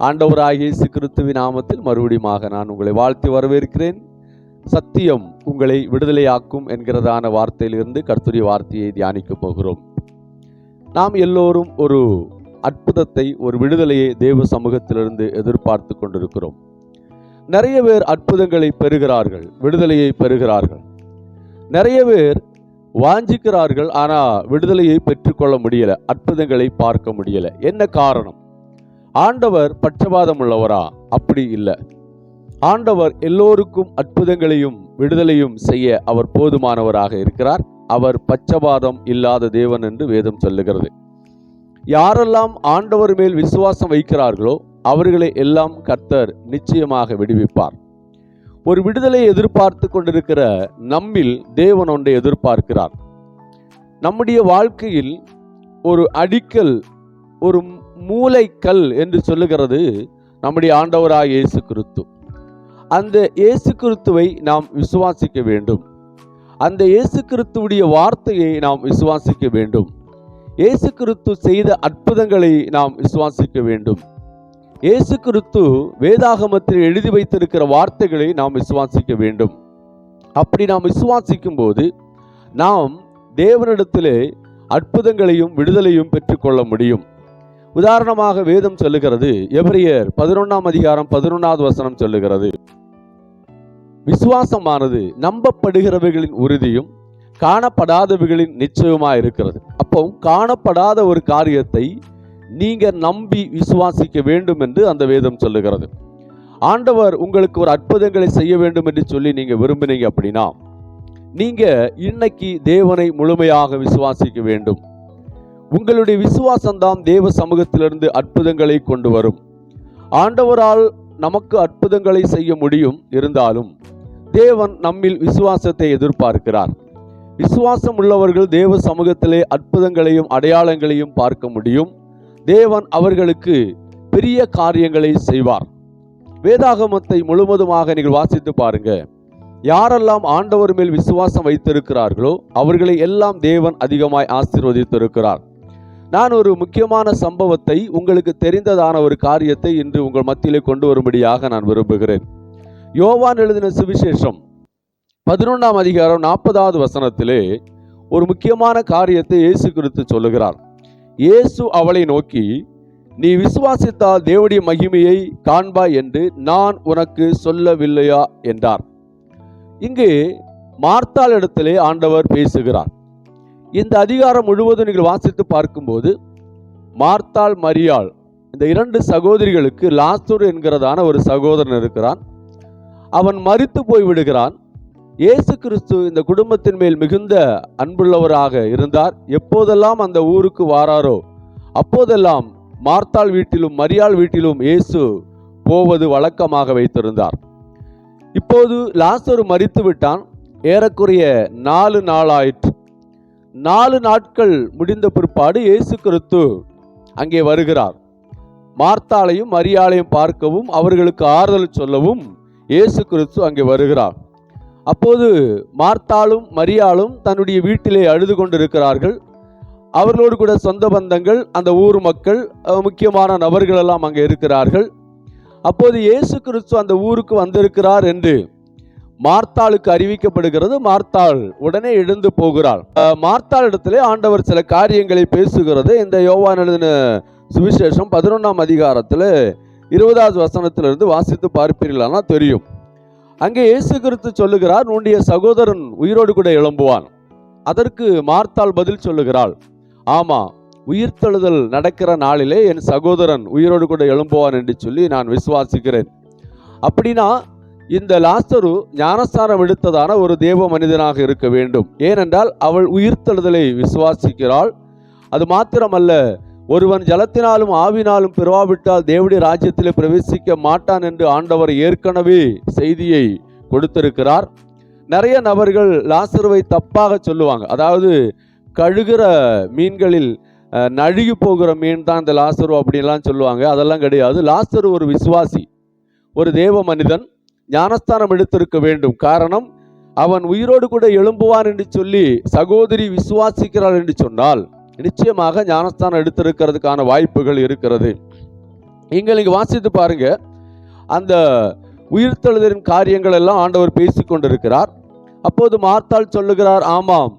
ஆண்டவராகிய இயேசு கிறிஸ்துவின் நாமத்தில் மறுபடியுமாக நான் உங்களை வாழ்த்தி வரவேற்கிறேன். சத்தியம் உங்களை விடுதலையாக்கும் என்கிறதான வார்த்தையிலிருந்து கர்த்தருடைய வார்த்தையை தியானிக்கப் போகிறோம். நாம் எல்லோரும் ஒரு அற்புதத்தை ஒரு விடுதலையை தேவ சமூகத்திலிருந்து எதிர்பார்த்து கொண்டிருக்கிறோம். நிறைய பேர் அற்புதங்களை பெறுகிறார்கள் விடுதலையை பெறுகிறார்கள். நிறைய பேர் வாஞ்சிக்கிறார்கள் ஆனால் விடுதலையை பெற்றுக்கொள்ள முடியலை அற்புதங்களை பார்க்க முடியலை. என்ன காரணம்? ஆண்டவர் பட்சபாதம் உள்ளவரா அப்படி இல்லை. ஆண்டவர் எல்லோருக்கும் அற்புதங்களையும் விடுதலையும் செய்ய அவர் போதுமானவராக இருக்கிறார். அவர் பச்சபாதம் இல்லாத தேவன் என்று வேதம் சொல்லுகிறது. யாரெல்லாம் ஆண்டவர் மேல் விசுவாசம் வைக்கிறார்களோ அவர்களை எல்லாம் கர்த்தர் நிச்சயமாக விடுவிப்பார். ஒரு விடுதலை எதிர்பார்த்து கொண்டிருக்கிற நம்மில் தேவன் ஒன்றை எதிர்பார்க்கிறார். நம்முடைய வாழ்க்கையில் ஒரு அடிக்கல் ஒரு மூளைக்கல் என்று சொல்லுகிறது நம்முடைய ஆண்டவராக இயேசு கிறிஸ்து அந்த இயேசு கிறிஸ்துவை நாம் விசுவாசிக்க வேண்டும். அந்த இயேசு கிறிஸ்துவுடைய வார்த்தையை நாம் விசுவாசிக்க வேண்டும். இயேசு கிறிஸ்து செய்த அற்புதங்களை நாம் விசுவாசிக்க வேண்டும். இயேசு கிறிஸ்து வேதாகமத்தில் எழுதி வைத்திருக்கிற வார்த்தைகளை நாம் விசுவாசிக்க வேண்டும். அப்படி நாம் விசுவாசிக்கும் போது நாம் தேவனிடத்திலே அற்புதங்களையும் விடுதலையும் பெற்றுக்கொள்ள முடியும். உதாரணமாக வேதம் சொல்லுகிறது எபிரியர் பதினொன்றாம் அதிகாரம் பதினொன்றாவது வசனம் சொல்லுகிறது. விசுவாசமானது நம்பப்படுகிறவைகளின் உறுதியும் காணப்படாதவைகளின் நிச்சயமாக இருக்கிறது. அப்போ காணப்படாத ஒரு காரியத்தை நீங்கள் நம்பி விசுவாசிக்க வேண்டும் என்று அந்த வேதம் சொல்லுகிறது. ஆண்டவர் உங்களுக்கு ஒரு அற்புதங்களை செய்ய வேண்டும் என்று சொல்லி நீங்கள் விரும்பினீங்க அப்படின்னா நீங்கள் இன்னைக்கு தேவனை முழுமையாக விசுவாசிக்க வேண்டும். உங்களுடைய விசுவாசம்தான் தேவ சமூகத்திலிருந்து அற்புதங்களை கொண்டு வரும் ஆண்டவரால் நமக்கு அற்புதங்களை செய்ய முடியும் இருந்தாலும் தேவன் நம்மில் விசுவாசத்தை எதிர்பார்க்கிறார். விசுவாசம் உள்ளவர்கள் தேவ சமூகத்திலே அற்புதங்களையும் அடையாளங்களையும் பார்க்க முடியும். தேவன் அவர்களுக்கு பெரிய காரியங்களை செய்வார். வேதாகமத்தை முழுவதுமாக நீங்கள் வாசித்து பாருங்க. யாரெல்லாம் ஆண்டவர் மேல் விசுவாசம் வைத்திருக்கிறார்களோ அவர்களை எல்லாம் தேவன் அதிகமாய் ஆசீர்வதித்திருக்கிறார். நான் ஒரு முக்கியமான சம்பவத்தை உங்களுக்கு தெரிந்ததான ஒரு காரியத்தை இன்று உங்கள் மத்தியிலே கொண்டு வரும்படியாக நான் விரும்புகிறேன். யோவான் எழுதின சுவிசேஷம் பதினொன்றாம் அதிகாரம் நாற்பதாவது வசனத்திலே ஒரு முக்கியமான காரியத்தை இயேசு குறித்து சொல்லுகிறார். இயேசு அவளை நோக்கி நீ விசுவாசித்தால் தேவடைய மகிமையை காண்பாய் என்று நான் உனக்கு சொல்லவில்லையா? என்றார். இங்கு மார்த்தாள் இடத்திலே ஆண்டவர் பேசுகிறார். இந்த அதிகாரம் முழுவதும் நீங்கள் வாசித்து பார்க்கும்போது மார்த்தாள் மரியாள் இந்த இரண்டு சகோதரிகளுக்கு லாஸ்தூர் என்கிறதான ஒரு சகோதரன் இருக்கிறான். அவன் மறித்து போய் விடுகிறான். இயேசு கிறிஸ்து இந்த குடும்பத்தின் மேல் மிகுந்த அன்புள்ளவராக இருந்தார். எப்போதெல்லாம் அந்த ஊருக்கு வாராரோ அப்போதெல்லாம் மார்த்தாள் வீட்டிலும் மரியாள் வீட்டிலும் இயேசு போவது வழக்கமாக வைத்திருந்தார். இப்போது லாசரு மறித்து விட்டான். ஏறக்குறைய நாலு நாளாயிற்று. நாலு நாட்கள் முடிந்த பிற்பாடு இயேசு கிறிஸ்து அங்கே வருகிறார். மார்த்தாலையும் மரியாளையும் பார்க்கவும் அவர்களுக்கு ஆறுதல் சொல்லவும் இயேசு கிறிஸ்து அங்கே வருகிறார். அப்போது மார்த்தாளும் மரியாளும் தன்னுடைய வீட்டிலே அழுது கொண்டிருக்கிறார்கள். அவர்களோடு கூட சொந்த பந்தங்கள் அந்த ஊர் மக்கள் முக்கியமான நபர்கள் எல்லாம் அங்கே இருக்கிறார்கள். அப்போது இயேசு கிறிஸ்து அந்த ஊருக்கு வந்திருக்கிறார் என்று மார்த்தாளுக்கு அறிவிக்கப்படுகிறது. மார்த்தாள் உடனே எழுந்து போகிறாள். மார்த்தாள் இடத்திலே ஆண்டவர் சில காரியங்களை பேசுகிறது. இந்த யோவான் எழுதின சுவிசேஷம் பதினொன்றாம் அதிகாரத்தில் இருபதாவது வசனத்திலிருந்து வாசித்து பார்ப்பீர்களானா தெரியும். அங்கே இயேசு கிறிஸ்து சொல்லுகிறார் உன்னுடைய சகோதரன் உயிரோடு கூட எழும்புவான். அதற்கு மார்த்தாள் பதில் சொல்லுகிறாள் ஆமா உயிர்த்தெழுதல் நடக்கிற நாளிலே என் சகோதரன் உயிரோடு கூட எழும்புவான் என்று சொல்லி நான் விசுவாசிக்கிறேன். அப்படின்னா இந்த லாஸ்தரு ஞானஸ்தானம் எடுத்ததான ஒரு தேவ மனிதனாக இருக்க வேண்டும். ஏனென்றால் அவள் உயிர்த்தெழுதலை விசுவாசிக்கிறாள். அது மாத்திரமல்ல ஒருவன் ஜலத்தினாலும் ஆவினாலும் பிறவாவிட்டால் தேவடைய ராஜ்யத்திலே பிரவேசிக்க மாட்டான் என்று ஆண்டவர் ஏற்கனவே செய்தியை கொடுத்திருக்கிறார். நிறைய நபர்கள் லாசருவை தப்பாக சொல்லுவாங்க. அதாவது கழுகிற மீன்களில் நழுகி போகிற மீன் தான் இந்த லாசரு அப்படின்லாம் சொல்லுவாங்க. அதெல்லாம் கிடையாது. லாசரு ஒரு விசுவாசி ஒரு தேவ மனிதன். ஞானஸ்தானம் எடுத்திருக்க வேண்டும். காரணம் அவன் உயிரோடு கூட எழும்புவான் என்று சொல்லி சகோதரி விசுவாசிக்கிறாள் என்று சொன்னால் நிச்சயமாக ஞானஸ்தானம் எடுத்திருக்கிறதுக்கான வாய்ப்புகள் இருக்கிறது. நீங்கள் இங்கே வாசித்து பாருங்க. அந்த உயிர்த்தெழுதலின் காரியங்கள் எல்லாம் ஆண்டவர் பேசி கொண்டிருக்கிறார். அப்போது மார்த்தால் சொல்லுகிறார் ஆமாம்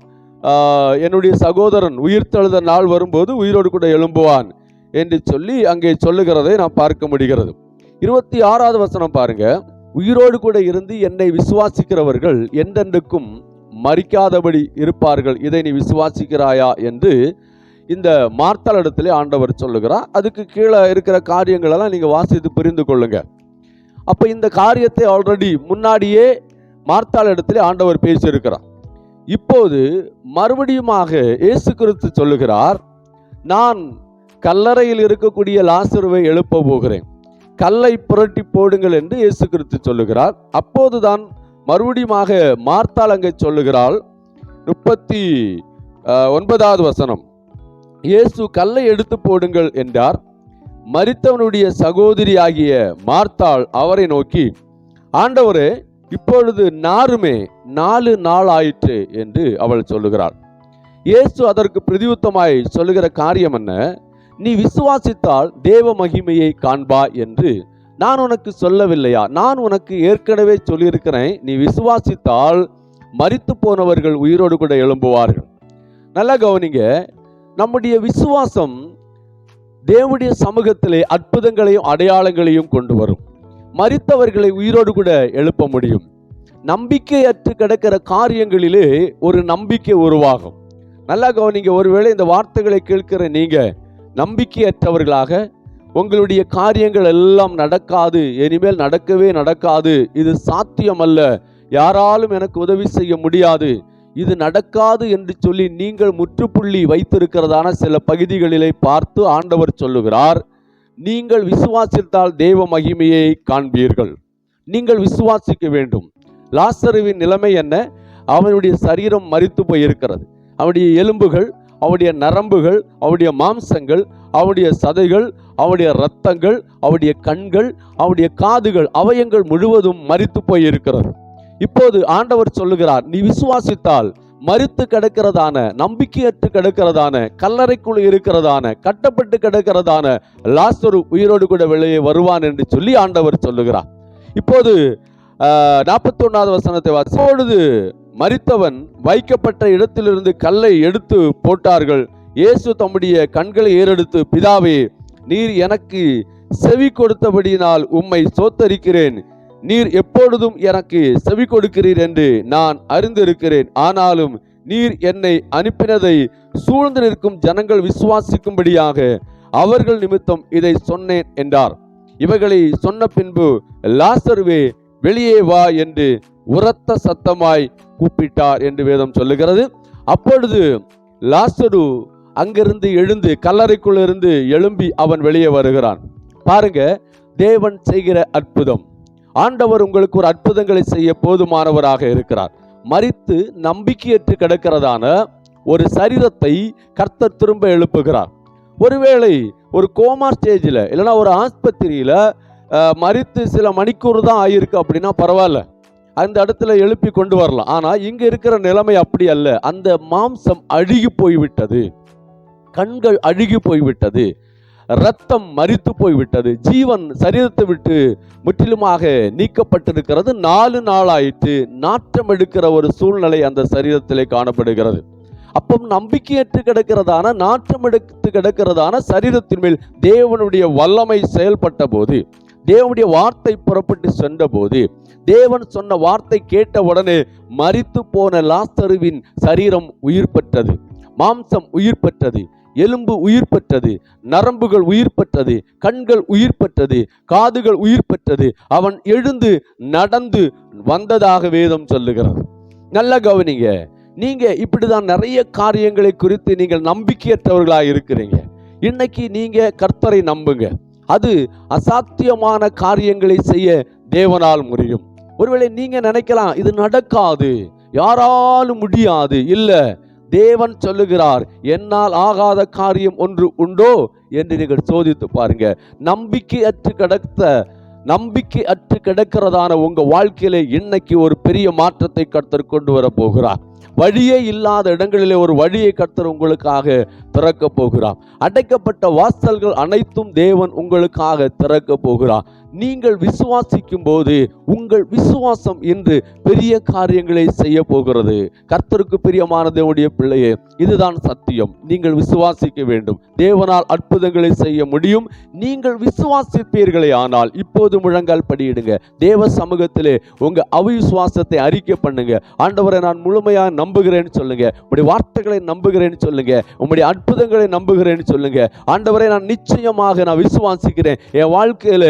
என்னுடைய சகோதரன் உயிர்த்தெழுத நாள் வரும்போது உயிரோடு கூட எழும்புவான் என்று சொல்லி அங்கே சொல்லுகிறதை நாம் பார்க்க முடிகிறது. இருபத்தி ஆறாவது வசனம் பாருங்கள் உயிரோடு கூட இருந்து என்னை விசுவாசிக்கிறவர்கள் என்றென்றுக்கும் மறிக்காதபடி இருப்பார்கள். இதை நீ விசுவாசிக்கிறாயா என்று இந்த மார்த்தாள் இடத்திலே ஆண்டவர் சொல்லுகிறார். அதுக்கு கீழே இருக்கிற காரியங்களெல்லாம் நீங்கள் வாசித்து புரிந்து கொள்ளுங்க. அப்போ இந்த காரியத்தை ஆல்ரெடி முன்னாடியே மார்த்தாள் இடத்துல ஆண்டவர் பேசியிருக்கிறார். இப்போது மறுபடியுமாக இயேசு கிறிஸ்து சொல்லுகிறார் நான் கல்லறையில் இருக்கக்கூடிய லாசருவை எழுப்ப போகிறேன். கல்லை புரட்டி போடுங்கள் என்று இயேசு கிறிஸ்து சொல்லுகிறார். அப்போதுதான் மறுபடியுமாக மார்த்தாள் அங்கே சொல்லுகிறாள். முப்பத்தி ஒன்பதாவது வசனம். இயேசு கல்லை எடுத்து போடுங்கள் என்றார். மரித்தவனுடைய சகோதரி ஆகிய மார்த்தாள் அவரை நோக்கி ஆண்டவரே இப்பொழுது நாருமே நாலு நாள் ஆயிற்று என்று அவள் சொல்லுகிறாள். இயேசு அதற்கு பிரதியுத்தமாய் சொல்லுகிற காரியம் என்ன? நீ விசுவாசித்தால் தேவ மகிமையை காண்பா என்று. நான் உனக்கு சொல்லவில்லையா? நான் உனக்கு ஏற்கனவே சொல்லியிருக்கிறேன். நீ விசுவாசித்தால் மறித்து போனவர்கள் உயிரோடு கூட எழும்புவார்கள். நல்லா கவனிங்க. நம்முடைய விசுவாசம் தேவனுடைய சமூகத்திலே அற்புதங்களையும் அடையாளங்களையும் கொண்டு வரும். மறித்தவர்களை உயிரோடு கூட எழுப்ப முடியும். நம்பிக்கையற்று கிடக்கிற காரியங்களிலே ஒரு நம்பிக்கை உருவாகும். நல்லா கவனிங்க. ஒருவேளை இந்த வார்த்தைகளை கேட்கிற நீங்கள் நம்பிக்கையற்றவர்களாக உங்களுடைய காரியங்கள் எல்லாம் நடக்காது இனிமேல் நடக்கவே நடக்காது. இது சாத்தியமல்ல. யாராலும் எனக்கு உதவி செய்ய முடியாது. இது நடக்காது என்று சொல்லி நீங்கள் முற்றுப்புள்ளி வைத்திருக்கிறதான சில பகுதிகளிலே பார்த்து ஆண்டவர் சொல்லுகிறார். நீங்கள் விசுவாசித்தால் தெய்வ மகிமையை காண்பீர்கள். நீங்கள் விசுவாசிக்க வேண்டும். லாசருவின் நிலைமை என்ன? அவனுடைய சரீரம் மறித்து போயிருக்கிறது. அவனுடைய எலும்புகள் அவனுடைய நரம்புகள் அவனுடைய மாம்சங்கள் அவனுடைய சதைகள் அவனுடைய இரத்தங்கள் அவனுடைய கண்கள் அவனுடைய காதுகள் அவயங்கள் முழுவதும் மறித்து போயிருக்கிறது. இப்போது ஆண்டவர் சொல்லுகிறார் நீ விசுவாசித்தால் மறித்து கிடக்கிறதான நம்பிக்கையற்று கிடக்கிறதான கல்லறைக்குள் இருக்கிறதான கட்டப்பட்டு கிடக்கிறதான லாஸ்தரு உயிரோடு கூட வெளியே வருவான் என்று சொல்லி ஆண்டவர் சொல்லுகிறார். இப்போது நாற்பத்தி ஒன்னாவது வசனத்தை வாசி மறித்தவன் வைக்கப்பட்ட இடத்திலிருந்து கல்லை எடுத்து போட்டார்கள். இயேசு தம்முடைய கண்களை ஏறெடுத்து பிதாவே நீர் எனக்கு செவி கொடுத்தபடியினால் உம்மை சோத்தரிக்கிறேன். நீர் எப்பொழுதும் எனக்கு செவி கொடுக்கிறீர் என்று நான் அறிந்திருக்கிறேன். ஆனாலும் நீர் என்னை அனுப்பினதை சூழ்ந்து நிற்கும் ஜனங்கள் விசுவாசிக்கும்படியாக அவர்கள் நிமித்தம் இதை சொன்னேன் என்றார். இவைகளை சொன்ன பின்பு லாசருவே வெளியே வா என்று உரத்த சத்தமாய் கூப்பிட்டார் என்று வேதம் சொல்லுகிறது. அப்பொழுது லாசரு அங்கிருந்து எழுந்து கல்லறைக்குள் இருந்து எழும்பி அவன் வெளியே வருகிறான். பாருங்க தேவன் செய்கிற அற்புதம். ஆண்டவர் உங்களுக்கு ஒரு அற்புதங்களை செய்ய போதுமானவராக இருக்கிறார். மரித்து நம்பிக்கையற்று கிடக்கிறதான ஒரு சரீரத்தை கர்த்தர் திரும்ப எழுப்புகிறார். ஒருவேளை ஒரு கோமா ஸ்டேஜில் இல்லைன்னா ஒரு ஆஸ்பத்திரியில் மறித்து சில மணிக்கூர் தான் ஆகியிருக்கு அப்படின்னா பரவாயில்ல. அந்த இடத்துல எழுப்பி கொண்டு வரலாம். ஆனால் இங்கே இருக்கிற நிலைமை அப்படி அல்ல. அந்த மாம்சம் அழுகி போய்விட்டது. கண்கள் அழுகி போய்விட்டது. ரத்தம் மறித்து போய்விட்டது. ஜீவன் சரீரத்தை விட்டு முற்றிலுமாக நீக்கப்பட்டிருக்கிறது. நாலு நாளாயிற்று நாற்றம் எடுக்கிற ஒரு சூழ்நிலை அந்த சரீரத்திலே காணப்படுகிறது. அப்போ நம்பிக்கையற்று கிடக்கிறதான நாற்றம் எடுத்து கிடக்கிறதான சரீரத்தின் மேல் தேவனுடைய வல்லமை செயல்பட்ட போது தேவனுடைய வார்த்தை புறப்பட்டு சென்றபோது தேவன் சொன்ன வார்த்தை கேட்ட உடனே மரித்து போன லாஸ்தருவின் சரீரம் உயிர் பெற்றது மாம்சம் உயிர் பெற்றது எலும்பு உயிர் பெற்றது நரம்புகள் உயிர் பெற்றது கண்கள் உயிர் பெற்றது காதுகள் உயிர் பெற்றது அவன் எழுந்து நடந்து வந்ததாக வேதம் சொல்லுகிறது. நல்ல கவனிங்க நீங்க இப்படிதான் நிறைய காரியங்களை குறித்து நீங்கள் நம்பிக்கையற்றவர்களாக இருக்கிறீங்க இன்னைக்கு நீங்க கர்த்தரை நம்புங்க. அது அசாத்தியமான காரியங்களை செய்ய தேவனால் முடியும். ஒருவேளை நீங்க நினைக்கலாம் இது நடக்காது யாராலும் முடியாது. இல்ல தேவன் சொல்லுகிறார் என்னால் ஆகாத காரியம் ஒன்று உண்டோ என்று நீங்கள் சோதித்து பாருங்க. நம்பிக்கை அற்று கிடத்த நம்பிக்கை அற்று கிடக்கிறதான உங்க வாழ்க்கையில இன்னைக்கு ஒரு பெரிய மாற்றத்தை கர்த்தர் கொண்டு வர போகிறார். வழியே இல்லாத இடங்களிலே ஒரு வழியை கர்த்தர் உங்களுக்காக திறக்க போகிறார். அடைக்கப்பட்ட வாசல்கள் அனைத்தும் தேவன் உங்களுக்காக திறக்க போகிறார். நீங்கள் விசுவாசிக்கும் போது உங்கள் விசுவாசம் என்று பெரிய காரியங்களை செய்ய போகிறது. கர்த்தருக்கு பிரியமான தேவனுடைய பிள்ளையே இதுதான் சத்தியம். நீங்கள் விசுவாசிக்க வேண்டும். தேவனால் அற்புதங்களை செய்ய முடியும். நீங்கள் விசுவாசிப்பீர்களே ஆனால் இப்போது முழங்கால் படியிடுங்க. தேவ சமூகத்திலே உங்க அவிசுவாசத்தை அறிக்கை பண்ணுங்க. ஆண்டவரை நான் முழுமையாக நம்புகிறேன்னு சொல்லுங்க. உங்களுடைய வார்த்தைகளை நம்புகிறேன்னு சொல்லுங்க. உங்களுடைய அற்புதங்களை நம்புகிறேன்னு சொல்லுங்க. ஆண்டவரை நான் நிச்சயமாக நான் விசுவாசிக்கிறேன். என் வாழ்க்கையில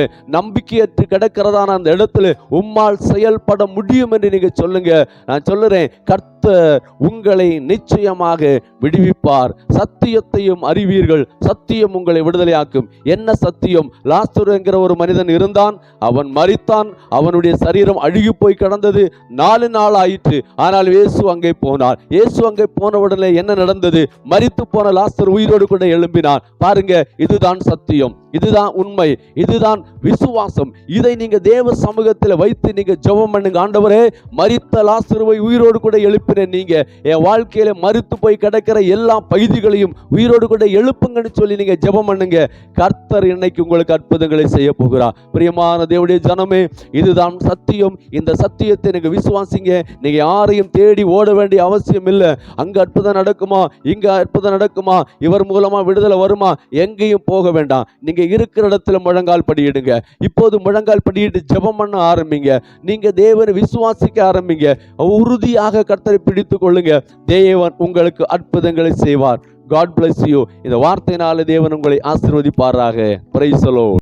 நம்பிக்கையற்று கிடக்கிறதான அந்த இடத்துல உம்மால் செயல்பட முடியும் என்று நீங்க சொல்லுங்க. நான் சொல்லுறேன் கர்த்தர் உங்களை நிச்சயமாக விடுவிப்பார். சத்தியத்தையும் அறிவீர்கள். சத்தியம் உங்களை விடுதலையாக்கும். என்ன சத்தியம்? லாஸ்துரு என்கிற ஒரு மனிதன் இருந்தான். அவன் மறித்தான் அவனுடைய சரீரம் அழுகி போய் கிடந்தது. நாலு நாள் ஆயிற்று. ஆனால் இயேசு அங்கே போனார். இயேசு அங்கே போன உடனே என்ன நடந்தது? மறித்து போன லாஸ்தர் உயிரோடு கூட எழும்பினார். பாருங்க இதுதான் சத்தியம். இதுதான் உண்மை. இதுதான் விசுவாசம். இதை நீங்க தேவ சமூகத்தில் வைத்து நீங்க ஜெபம் பண்ணுங்க. ஆண்டவரே மரித்த லாஸ்தருவை உயிரோடு கூட எழுப்பின நீங்க என் வாழ்க்கையில மறுத்து போய் கிடக்கிற எல்லா பகுதிகளையும் உயிரோடு கூட எழுப்புங்கன்னு சொல்லி நீங்க ஜெபம் பண்ணுங்க. கர்த்தர் இன்னைக்கு உங்களுக்கு அற்புதங்களை செய்ய போகிறார். பிரியமான தேவடைய ஜனமே இதுதான் சத்தியம். இந்த சத்தியத்தை நீங்க விசுவாசிங்க. நீங்க யாரையும் தேடி ஓட வேண்டிய அவசியம் இல்லை. அங்க அற்புதம் நடக்குமா? இங்க அற்புதம் நடக்குமா? இவர் மூலமா விடுதலை வருமா? எங்கேயும் போக வேண்டாம். நீங்க இருக்கிற இடத்துல முழங்கால் படியிடுங்க. இப்போது முழங்கால் படியிட்டு ஜெபம் பண்ண ஆரம்பிங்க. நீங்க தேவனை விசுவாசிக்க ஆரம்பிங்க. உறுதியாக கர்த்தரை பிடித்து கொள்ளுங்க தேவன் உங்களுக்கு அற்புதங்களை செய்வார். காட் பிளஸ் யூ இந்த வார்த்தையினால தேவன் உங்களை ஆசிர்வதிப்பாராக. பிரைசலோ